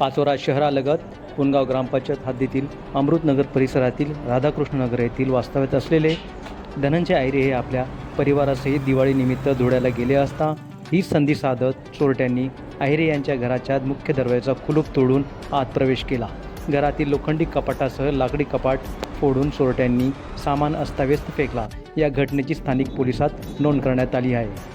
पाचोरा शहरालगत पुनगाव ग्रामपंचायत हद्दीतील अमृतनगर परिसरातील राधाकृष्णनगर येथील वास्तव्यात असलेले धनंजय आयरे हे आपल्या परिवारासहित दिवाळीनिमित्त धुळ्याला गेले असता ही संधी साधत चोरट्यांनी आहिरे यांच्या घराच्या मुख्य दरवाजाचा कुलूप तोडून आत प्रवेश केला. घरातील लोखंडी कपाटासह लाकडी कपाट फोडून चोरट्यांनी सामान अस्ताव्यस्त फेकला. या घटनेची स्थानिक पोलिसात नोंद करण्यात आली आहे.